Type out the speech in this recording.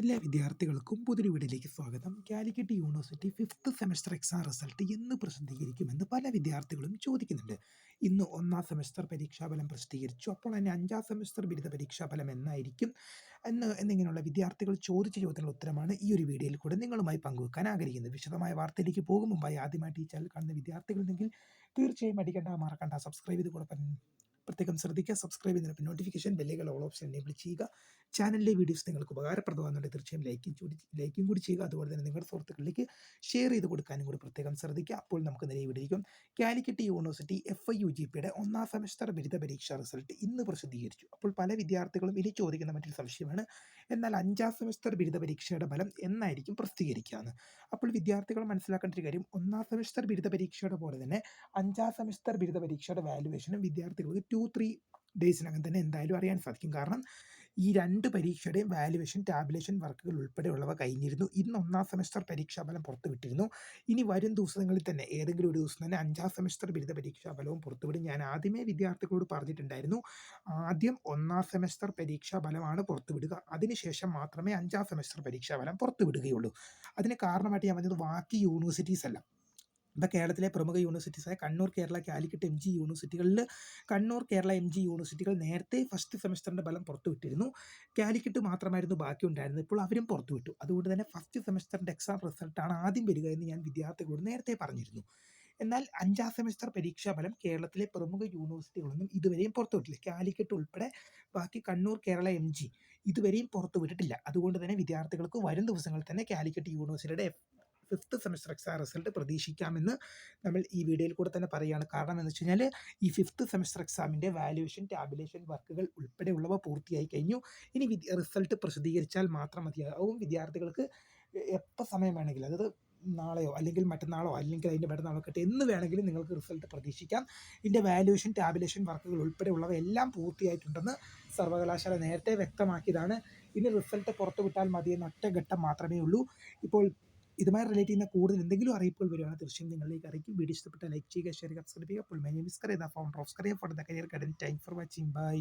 എല്ലാ വിദ്യാർത്ഥികൾക്കും പുതിരി വീടിലേക്ക് സ്വാഗതം. Calicut university fifth semester exam result എന്ന് പ്രസിദ്ധീകരിക്കുമെന്ന് പല വിദ്യാർത്ഥികളും ചോദിക്കുന്നുണ്ട്. ഇന്ന് ഒന്നാം സെമസ്റ്റർ പരീക്ഷാഫലം പ്രസിദ്ധീകരിച്ചു. അപ്പോൾ തന്നെ അഞ്ചാം സെമസ്റ്റർ ബിരുദ പരീക്ഷാഫലം എന്നായിരിക്കും എന്ന് എന്നിങ്ങനെയുള്ള വിദ്യാർത്ഥികൾ ചോദിച്ച ചോദ്യത്തിനുള്ള ഉത്തരമാണ് ഈ ഒരു വീഡിയോയിൽ കൂടെ നിങ്ങളുമായി പങ്കുവെക്കാൻ ആഗ്രഹിക്കുന്നത്. വിശദമായ വാർത്തയിലേക്ക് പോകും. മുമ്പായി ആദ്യമായിട്ട് ഈ ചാനൽ കാണുന്ന വിദ്യാർത്ഥികളുണ്ടെങ്കിൽ തീർച്ചയായും അടിക്കണ്ട മറക്കണ്ട സബ്സ്ക്രൈബ് ചെയ്ത് കൂടെ പ്രത്യേകം ശ്രദ്ധിക്കുക. സബ്സ്ക്രൈബ് ചെയ്യുന്നതിന് നോട്ടിഫിക്കേഷൻ ബെല്ലുകൾ ഓൾ ഓപ്ഷൻ എനേബിൾ ചെയ്യുക. ചാനലിലെ വീഡിയോസ് നിങ്ങൾക്ക് ഉപകാരപ്രദമാകുന്നുണ്ട് തീർച്ചയായും ലൈക്കും കൂടി ലൈക്കും കൂടി ചെയ്യുക. അതുപോലെ തന്നെ നിങ്ങളുടെ സുഹൃത്തുക്കളിലേക്ക് ഷെയർ ചെയ്ത് കൊടുക്കാനും കൂടി പ്രത്യേകം ശ്രദ്ധിക്കുക. അപ്പോൾ നമുക്ക് നേരെ വിടിയിരിക്കും Calicut university F I U G പിയുടെ ഒന്നാം സെമസ്റ്റർ ബിരുദ പരീക്ഷാ റിസൾട്ട് ഇന്ന് പ്രസിദ്ധീകരിച്ചു. അപ്പോൾ പല വിദ്യാർത്ഥികളും ഇനി ചോദിക്കുന്ന മറ്റൊരു സംശയമാണ് എന്നാൽ അഞ്ചാം സെമസ്റ്റർ ബിരുദ പരീക്ഷയുടെ ഫലം എന്നായിരിക്കും പ്രസിദ്ധീകരിക്കുകയെന്ന് അപ്പോൾ വിദ്യാർത്ഥികൾ മനസ്സിലാക്കേണ്ട ഒരു കാര്യം ഒന്നാം സെമസ്റ്റർ ബിരുദ പരീക്ഷയുടെ പോലെ തന്നെ അഞ്ചാം സെമസ്റ്റർ ബിരുദ പരീക്ഷയുടെ വാല്യുവേഷനും വിദ്യാർത്ഥികൾക്ക് ടു ത്രീ ഡേയ്സിനകം തന്നെ എന്തായാലും അറിയാൻ സാധിക്കും. കാരണം ഈ രണ്ട് പരീക്ഷയുടെയും വാല്യുവേഷൻ ടാബുലേഷൻ വർക്കുകൾ ഉൾപ്പെടെയുള്ളവ കഴിഞ്ഞിരുന്നു. ഇന്ന് ഒന്നാം സെമസ്റ്റർ പരീക്ഷാഫലം പുറത്തുവിട്ടിരുന്നു. ഇനി വരും ദിവസങ്ങളിൽ തന്നെ ഏതെങ്കിലും ഒരു ദിവസം തന്നെ അഞ്ചാം സെമസ്റ്റർ ബിരുദ പരീക്ഷാഫലവും പുറത്തുവിടും. ഞാൻ ആദ്യമേ വിദ്യാർത്ഥികളോട് പറഞ്ഞിട്ടുണ്ടായിരുന്നു ആദ്യം ഒന്നാം സെമസ്റ്റർ പരീക്ഷാഫലമാണ് പുറത്തുവിടുക. അതിനുശേഷം മാത്രമേ അഞ്ചാം സെമസ്റ്റർ പരീക്ഷാഫലം പുറത്തുവിടുകയുള്ളൂ. അതിന് കാരണമായിട്ട് ഞാൻ പറഞ്ഞത് ബാക്കി യൂണിവേഴ്സിറ്റീസ് അല്ല. ഇപ്പോൾ കേരളത്തിലെ പ്രമുഖ യൂണിവേഴ്സിറ്റീസായ കണ്ണൂർ കേരള കാലിക്കറ്റ് എം ജി യൂണിവേഴ്സിറ്റികളിൽ കണ്ണൂർ കേരള എം ജി യൂണിവേഴ്സിറ്റികൾ നേരത്തെ ഫസ്റ്റ് സെമസ്റ്ററിന്റെ ഫലം പുറത്തുവിട്ടിരുന്നു കാലിക്കറ്റ് മാത്രമായിരുന്നു ബാക്കി ഉണ്ടായിരുന്നത് ഇപ്പോൾ അവരും പുറത്തുവിട്ടു അതുകൊണ്ട് തന്നെ ഫസ്റ്റ് സെമസ്റ്ററിന്റെ എക്സാം റിസൾട്ടാണ് ആദ്യം വരിക എന്ന് ഞാൻ വിദ്യാർത്ഥികളോട് നേരത്തെ പറഞ്ഞിരുന്നു. എന്നാൽ അഞ്ചാം സെമസ്റ്റർ പരീക്ഷാ ഫലം കേരളത്തിലെ പ്രമുഖ യൂണിവേഴ്സിറ്റികളൊന്നും ഇതുവരെയും പുറത്തുവിട്ടില്ല കാലിക്കറ്റ് ഉൾപ്പെടെ ബാക്കി കണ്ണൂർ കേരള എം ജി ഇതുവരെയും പുറത്തുവിട്ടിട്ടില്ല അതുകൊണ്ട് തന്നെ വിദ്യാർത്ഥികൾക്ക് വരും ദിവസങ്ങളിൽ തന്നെ കാലിക്കറ്റ് യൂണിവേഴ്സിറ്റിയുടെ ഫിഫ്ത്ത് സെമസ്റ്റർ എക്സാം റിസൾട്ട് പ്രതീക്ഷിക്കാമെന്ന് നമ്മൾ ഈ വീഡിയോയിൽ കൂടെ തന്നെ പറയുകയാണ് കാരണം എന്ന് വെച്ച് കഴിഞ്ഞാൽ ഈ ഫിഫ്ത്ത് സെമസ്റ്റർ എക്സാമിന്റെ വാല്യുവേഷൻ ടാബുലേഷൻ വർക്കുകൾ ഉൾപ്പെടെയുള്ളവ പൂർത്തിയായി കഴിഞ്ഞു. ഇനി റിസൾട്ട് പ്രസിദ്ധീകരിച്ചാൽ മാത്രം മതിയാവും. വിദ്യാർത്ഥികൾക്ക് എപ്പോൾ സമയം വേണമെങ്കിലും അതായത് നാളെയോ അല്ലെങ്കിൽ മറ്റന്നാളോ അല്ലെങ്കിൽ അതിന്റെ മറ്റന്നാളോ കിട്ടെ എന്ന് വേണമെങ്കിലും നിങ്ങൾക്ക് റിസൾട്ട് പ്രതീക്ഷിക്കാം. ഇതിന്റെ വാല്യുവേഷൻ ടാബുലേഷൻ വർക്കുകൾ ഉൾപ്പെടെയുള്ളവ എല്ലാം പൂർത്തിയായിട്ടുണ്ടെന്ന് സർവകലാശാല നേരത്തെ വ്യക്തമാക്കിയതാണ്. ഇനി റിസൾട്ട് പുറത്തുവിട്ടാൽ മതിയെന്ന ഒറ്റ ഘട്ടം മാത്രമേ ഉള്ളൂ. ഇപ്പോൾ ഇതുമായി റിലേറ്റ് ചെയ്യുന്ന കൂടുതൽ എന്തെങ്കിലും അറിയിപ്പുകൾ വരുവാണെങ്കിൽ തീർച്ചയായും നിങ്ങളിലേക്ക് അറിയിക്കും. വീഡിയോ ഇഷ്ടപ്പെട്ട ലൈക്ക് ചെയ്യുക ഷെയർ സബ്സ്ക്രൈബ് ചെയ്യുക. അപ്പോൾ my name is Kariya founder of Kariya for the career guidance thank for watching bye